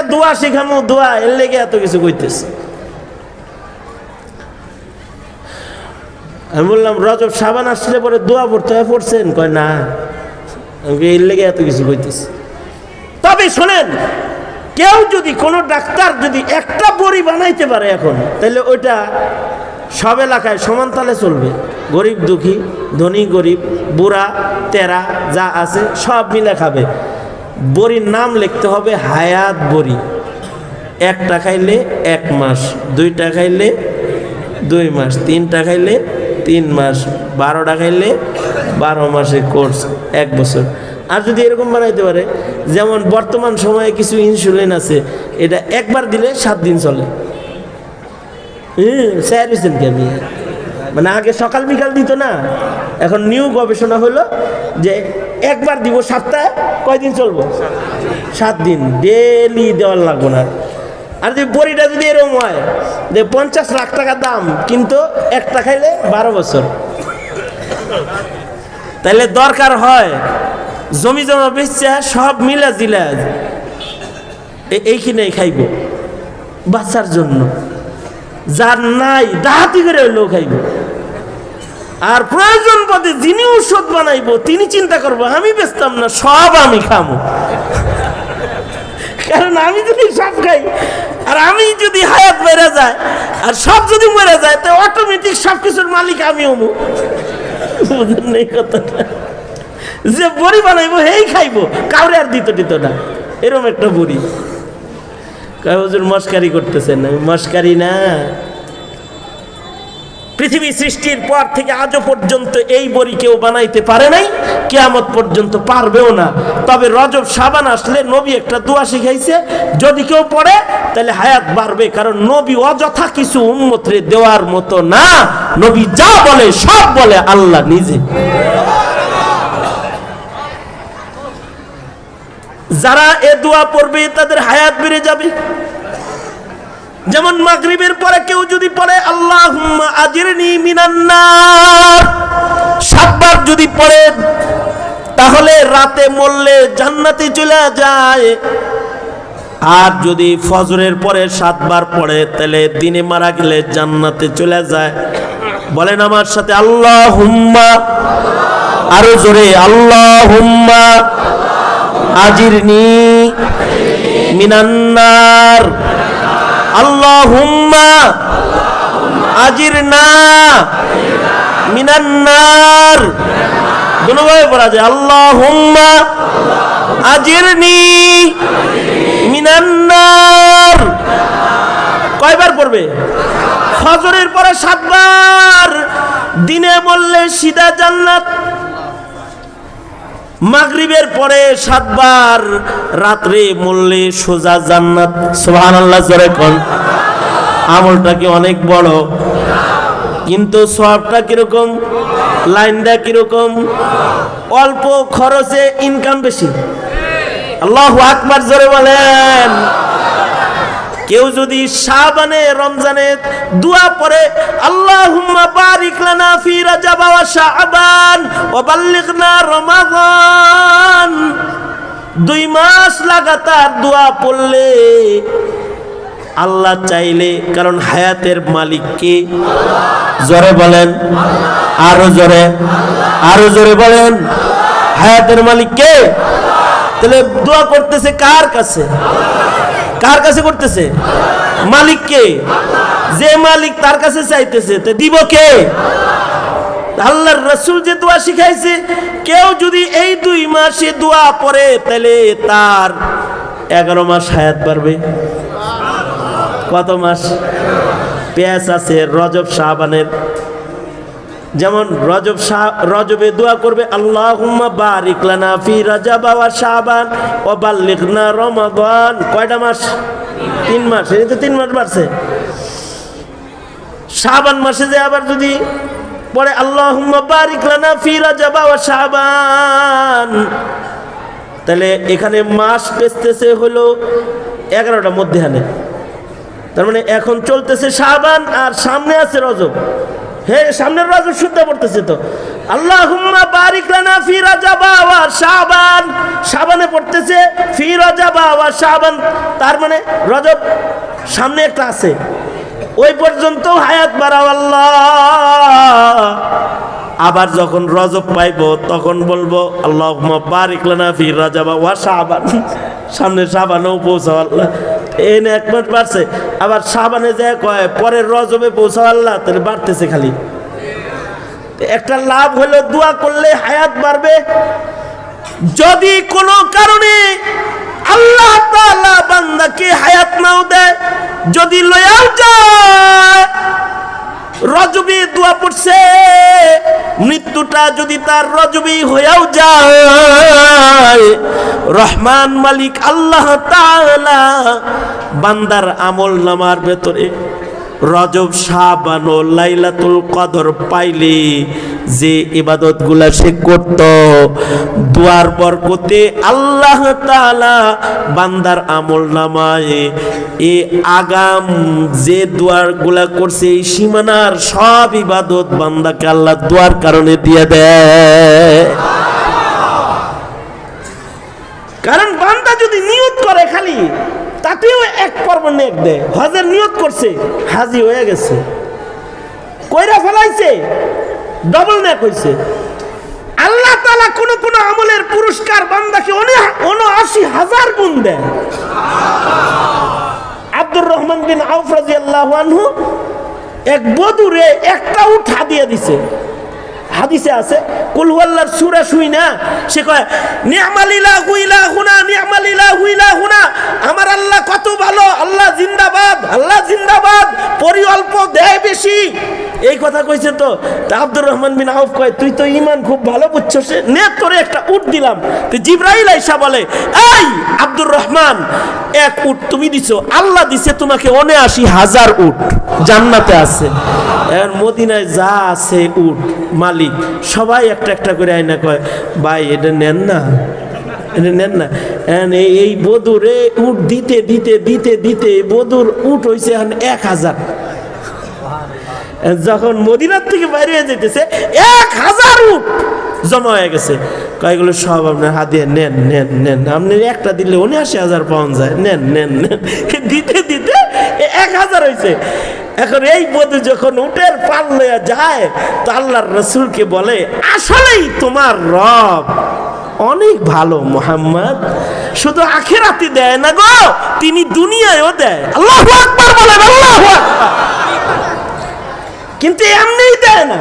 একটা দোয়া শিখামু, দোয়া, এর লেগে এত কিছু কইতেছে। আমি বললাম, রজব, সাবান আসলে পরে দোয়া পড়তে হয়, পড়ছেন? কয়, না। এর লেগে এত কিছু কইতেছে। তবে শোনেন, কেউ যদি কোনো ডাক্তার যদি একটা বড়ি বানাইতে পারে এখন তাহলে ওইটা সব এলাকায় সমান তালে চলবে। গরিব দুঃখী, ধনী গরিব, বুড়া, তেরা, যা আছে সব মিলে খাবে। বড়ির নাম লিখতে হবে হায়াত বড়ি। একটা খাইলে এক মাস, দুইটা খাইলে দুই মাস, তিনটা খাইলে তিন মাস, বারোটা খাইলে বারো মাসে কোর্স এক বছর। আর যদি এরকম বানাইতে পারে, যেমন বর্তমান সময়ে কিছু ইনসুলিন আছে, এটা একবার দিলে সাত দিন চলে। হুম স্যার হয়েছেন কি আমি মানে আগে সকাল বিকাল দিত না। এখন নিউ গবেষণা হলো যে একবার দিব সপ্তাহে কয়দিন চলবো? সাত দিন। ডেলি দেওয়ার লাগবো না। আর যদি বড়িটা যদি এরকম হয়, যে পঞ্চাশ লাখ টাকা দাম, কিন্তু একটা খাইলে বারো বছর। তাহলে দরকার হয়, জমি জমা বেচা সব মিলা জিলা এইখানেই খাইব বাচ্চার জন্য। যার নাই ডাহাতি করে হইলেও খাইব। আর প্রয়োজন পদে যিনি ঔষধ বানাইবো, তিনি চিন্তা করব, আমি বেচতাম না, সব আমি খামো। কারণ আমি যদি সব খাই, আর আমি যদি হায়াত বেড়ে যায়, আর সব যদি মরে যায়, তো অটোমেটিক সব কিছুর মালিক আমি হব। বুঝেন নেই কথাটা? যে বড়ি বানাইবো হেই খাইবো, কাউরে আর দিত দিত না। এরকম একটা বড়ি। কাগজের মস্কারি করতেছেন মস্কারি না। পৃথিবী সৃষ্টির পর থেকে আজও পর্যন্ত এই বড়ি কেউ বানাইতে পারে নাই, কেয়ামত পর্যন্ত পারবেও না। তবে রজব সাবান আসলে নবী একটা দোয়া শিখাইছে, যদি কেউ পড়ে, তাহলে হায়াত বাড়বে, কারণ নবী অযথা কিছু উন্মতরে দেওয়ার মতো না। নবী যা বলে, সব বলে আল্লাহ নিজে। যারা এ দোয়া পড়বে, তাদের হায়াত বেড়ে যাবে। যেমন মাগরিবের পরে কেউ যদি পড়ে আল্লাহ আজিরনি মিনান্নার সাতবার যদি পড়ে, তাহলে রাতে মরলে জান্নাতে চলে যায়। আর যদি ফজরের পরে সাতবার পড়ে, তাহলে দিনে মারা গেলে জান্নাতে চলে যায়। বলেন আমার সাথে আল্লাহ হুম্মা আরও জোরে আল্লাহ হুম্মা আজিরনি মিনান্নার আল্লাহুম্মা আজিরনা। মিনান্নার। দুনোভাবে পড়া যায় আল্লাহ আল্লাহুম্মা আজিরনি মিনান্নার। কয়বার পড়বে? ফজরের পরে সাতবার। দিনে বললে সিধা জান্নাত। মাগরিবের পরে সাতবার। রাত্রে মরলে সোজা জান্নাত। সোহান আল্লাহ জোরে কোন? আমলটা কি অনেক বড়? কিন্তু সবটা কীরকম? লাইনটা কীরকম? অল্প খরচে ইনকাম বেশি। আল্লাহ আকবার জোরে বলেন। কেউ যদি শাবানে, রমজানে দোয়া পড়ে, আল্লাহুম্মা বারিক লানা ফি রাজাব ওয়া শাবান ওয়া বাল্লিগনা রমাদান। দুই মাস লাগাতার দোয়া পড়লে আল্লাহ চাইলে কারণ হায়াতের মালিক কে? জোরে বলেন। আরও জোরে। আরও জোরে বলেন। হায়াতের মালিক কে? তাহলে দোয়া করতেছে কার কাছে? কার কাছে করতেছে? মালিক কে? যে মালিক তার কাছে চাইতেছে তো দিব কে? আল্লাহর রসুল যে দোয়া শিখাইছে কেউ যদি এই দুই মাসে দোয়া পড়ে তাহলে তার এগারো মাস হায়াত পারবে কত মাস? পেঁয়াজ আছে, রজব শাহবানের। যেমন রজব শাহ, রজবে দোয়া করবে, আল্লাহুম্মা বারিক লানা ফি রজব ওয়া শাবান ওয়া বাল্লিগনা রমাদান। কয়টা মাস? তিন মাস। এই তো তিন মাস বাড়ছে। শাবান মাসে যে আবার যদি পরে আল্লাহুম্মা বারিক লানা ফি রজব ওয়া শাবান তাহলে এখানে মাস পেছতেছে হলো এগারোটা মধ্যখানে। তার মানে এখন চলতেছে শাবান আর সামনে আছে রজব। হে, সামনের রজব শুদ্ধ পড়তেছে তো। আল্লাহুম্মা বারিক লানা ফি রাজাবা ওয়া শাবান। শাবানে পড়তেছে ফি রাজাবা ওয়া শাবান। তার মানে রজব সামনে একটা আছে। ওই পর্যন্ত হায়াত বাড়াও আল্লাহ। আবার যখন রজব পাইবো তখন বলব আল্লাহ বারিক লানা ফি রাজাবা ওয়া শাবান। সামনে শাবানেও পৌঁছাও আল্লাহ। এনে এক মাস বাড়ছে। আবার শাবানে যায় কয়, পরের রজবে পৌঁছাও আল্লাহ, তাহলে বাড়তেছে খালি। একটা লাভ হলো দোয়া করলে হায়াত বাড়বে। যদি কোনো কারণে আল্লাহ তাআলা বান্দাকে হায়াত নাও দেয়, যদি লয়াও যায়, রজবি দোয়া পড়ছে, মৃত্যুটা যদি তার রজবি হয়েও যায়, রহমান মালিক আল্লাহ তাআলা বান্দার আমল নামার ভেতরে রজব, শাবান ও লাইলাতুল কদর পাইলে যে ইবাদতগুলা সে করত, দুয়ার বরকতে আল্লাহ তাআলা বান্দার আমল নামায় এ আগাম যে দুয়ারগুলা করছে, এই সীমানার সব ইবাদত বান্দাকে আল্লাহ দুয়ার কারণে দিয়ে দেয়। কারণ বান্দা যদি নিয়ত করে খালি তাতেও এক পর্ব নেক দেয় হজের নিয়ত করছে, হাজি হয়ে গেছে। কইরা ফেলাইছে ডবল নেক হইছে। আল্লাহ তালা কোন কোন আমলের পুরস্কার বান্দাকে উনআশি হাজার গুণ দেয় আব্দুর রহমান বিন আউফ রাদিয়াল্লাহু আনহু এক বধুরে একটা উঠ হাদিয়া দিছে। হাদিসে আছে কুলহুয়াল্লার সুরা শুই না? সে কয় নিয়ামালিলা হুইলা হুনা নিয়ামালিলা হুইলা হুনা আমার আল্লাহ কত ভালো, আল্লাহ জিন্দাবাদ আল্লাহ জিন্দাবাদ পরি অল্প দেয় বেশি। এই কথা কইছে তো আব্দুর রহমান বিন আউফ কয়, তুই তো ইমান খুব ভালো বুঝছস নে তোরে একটা উট দিলাম। তো জিব্রাইল আইসা বলে, এই আব্দুর রহমান, এক উট তুমি দিছো, আল্লাহ দিছে তোমাকে অনে আশি হাজার উট, জান্নাতে আছে। এর মদিনায় যা আছে উট, মালিক, সবাই একটা একটা করে আয়না কয়, ভাই, এটা নেন না, এটা নেন না। এই- এই বধুরে উট দিতে দিতে দিতে দিতে বধুর উট এখন এক হাজার। যখন মদিনার থেকে বাইরে হয়ে যেতেছে এক হাজার উট জমা হয়ে গেছে। কয়েকগুলো সব আপনার হাতে নেন নেন নেন। আপনি একটা দিলে উনআশি হাজার পাওয়া যায়। নেন নেন নেন। দিতে দিতে এক হাজার হয়েছে এখন এই বধু যখন উটের পাল লইয়া যায়, তো আল্লাহর রসুলকে বলে, আসলেই তোমার রব অনেক ভালো, মোহাম্মদ। শুধু আখেরাতে দেয় না গো, তিনি দুনিয়ায়ও দেয়। আল্লাহ আকবার বলেন, আল্লাহ আকবার। কিন্তু এমনিই দেয় না।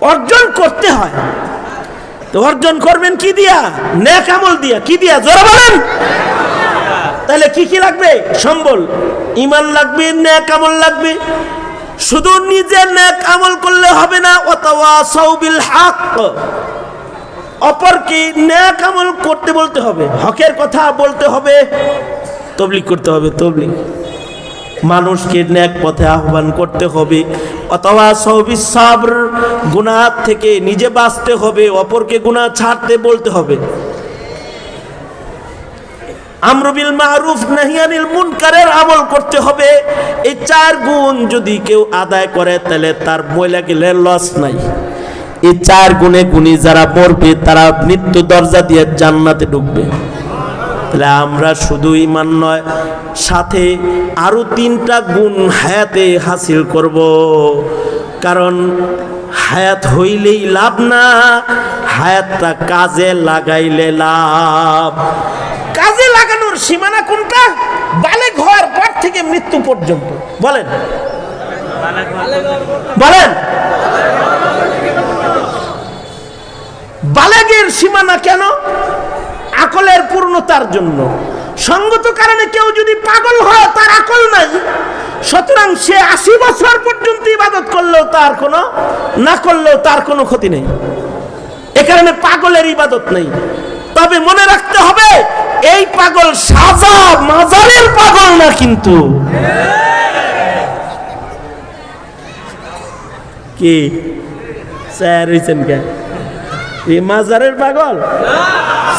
অর্জন করতে হয়। তো অর্জন করবেন কি দিয়া? ন্যাক আমল দিয়া। কি দিয়া? জোরে বলেন। তাহলে কি কি লাগবে? সম্বল। ইমান লাগবে ন্যাক আমল লাগবে। শুধু নিজে ন্যাক আমল করলে হবে না। অথবা সৌবিল হক অপরকে ন্যাক আমল করতে বলতে হবে। হকের কথা বলতে হবে। তবলিক করতে হবে তবলিক মানুষকে ন্যাক পথে আহ্বান করতে হবে। অথবা সৌবিস সাবর গুনাহ থেকে নিজে বাঁচতে হবে, অপরকে গুনাহ ছাড়তে বলতে হবে। আমরবিল মারুফ নাহিয়ানিল মুনকারের আমল করতে হবে। এই চার গুণ যদি কেউ আদায় করে, তাহলে তার মহিলা গেলে লস নাই। এই চার গুণে গুণী যারা মরবে, তারা মৃত্যু দরজা দিয়ে জান্নাতে ঢুকবে। তাহলে আমরা শুধু ইমান নয়, সাথে আরও তিনটা গুণ হায়াতে হাসিল করব। কারণ হায়াত হইলেই লাভ না, হায়াতটা কাজে লাগাইলে লাভ। কাজে লাগানোর সীমানা কোনটা? বালে ঘর পর থেকে মৃত্যু পর্যন্ত। বলেন। বলেন। বালেগের সীমানা কেন আকলের পূর্ণতার জন্য। সঙ্গত কারণে কেউ যদি পাগল হয়, তার আকল নাই। সুতরাং সে আশি বছর পর্যন্ত ইবাদত করলেও তার কোনো, না করলেও তার কোনো ক্ষতি নেই। এ কারণে পাগলের ইবাদত নেই। তবে মনে রাখতে হবে, এই পাগল সাজা মাজারের পাগল না কিন্তু। কি? স্যার হয়েছেন কে? এই মাজারের পাগল?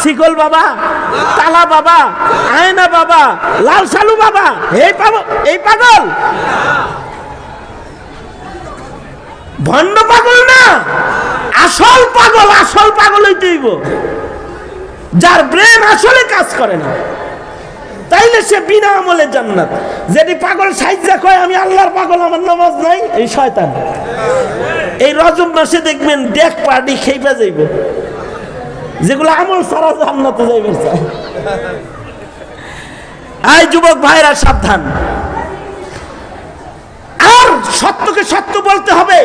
শিকল বাবা, তালা বাবা, আয়না বাবা, লাল সালু বাবা এই পাগল এই পাগল? ভণ্ড পাগল না? আসল পাগল আসল পাগল হইতেইব যার ব্রেন আসলে কাজ করে না। তাইলে সে বিনা আমলে জান্নাত। যেটি পাগল সাইজা কয়, আমি আল্লাহর পাগল, আমার নামাজ নাই, এই শয়তান। এই রজব মাসে দেখবেন ডেক পার্টি খেইপা যাইব। যেগুলো আমল সারা জান্নাতে যাইবে আই যুবক ভাইরা, সাবধান। আর সত্যকে সত্য বলতে হবে।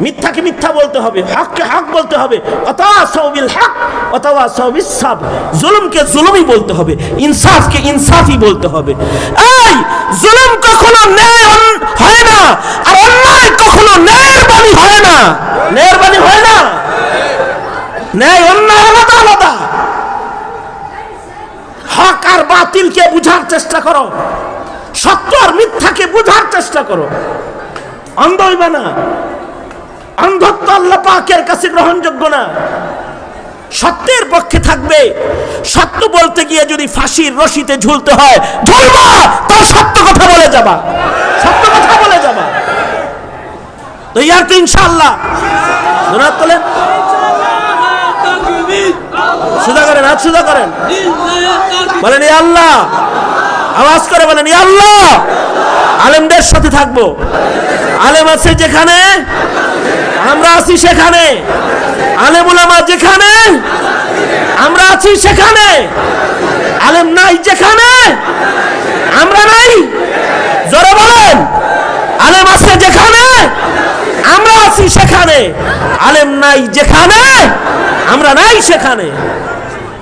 মিথ্যাকে মিথ্যা বলতে হবে, হককে হক বলতে হবে। অথবা সৌবিল হক অথবা সৌবিল সাব। জুলুমকে জুলুমই বলতে হবে, ইনসাফকে ইনসাফই বলতে হবে। এই, জুলুম কখনো ন্যায় হয় না, আর অন্যায় কখনো ন্যায়ের বাণী হয় না। ন্যায়ের বাণী হয় না। ন্যায় অন্যায় আলাদা আলাদা। হক আর বাতিলকে বুঝার চেষ্টা করো। সত্য আর মিথ্যাকে বুঝার চেষ্টা করো। অন্ধ হইবে না। অন্ধত্ব আল্লাহ পাকের কাছে গ্রহণযোগ্য না। সত্যের পক্ষে থাকবে। সত্য বলতে গিয়ে যদি ফাঁসির রশিতে ঝুলতে হয় ঝুলবা তার সত্য কথা বলে যাবা। সত্য কথা বলে যাবা। তো ইয়ার তো ইনশাআল্লাহ। ধন্যবাদ তোলেন সুদা করেন, হাত সুদা করেন। বলেন "ইয়া আল্লাহ। আওয়াজ করে বলেন "ইয়া আল্লাহ। আলেমদের সাথে থাকব। আলেম আছে যেখানে? আমরা আছি সেখানে। আলেম উলামা যেখানে, আমরা আছি সেখানে। আলেম নাই যেখানে, আমরা নাই। জোরে বলেন, আলেম আছে যেখানে, আমরা আছি সেখানে। আলেম নাই যেখানে, আমরা নাই সেখানে।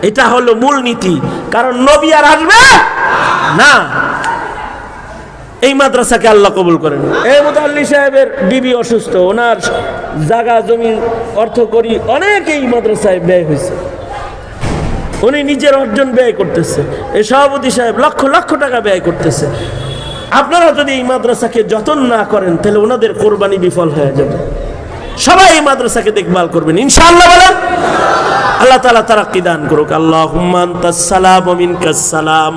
এটা হলো মূল নীতি কারণ নবী আর আসবে না। এই মাদ্রাসাকে আল্লাহ কবুল করেন। এই মুতাল্লি সাহেবের বিবি অসুস্থ, ওনার জায়গা জমি অর্থ করি অনেক এই মাদ্রাসায় ব্যয় হয়েছে। উনি নিজের অর্জন ব্যয় করতেছে। এই সভাপতি সাহেব লক্ষ লক্ষ টাকা ব্যয় করতেছে। আপনারা যদি এই মাদ্রাসাকে যতন না করেন, তাহলে ওনাদের কোরবানি বিফল হয়ে যাবে। সবাই এই মাদ্রাসাকে দেখভাল করবেন। ইনশাআল্লাহ বলেন, আল্লাহ তালা তারাক্কি দান করুক। আল্লাহ সালাম মিনকাস সালাম।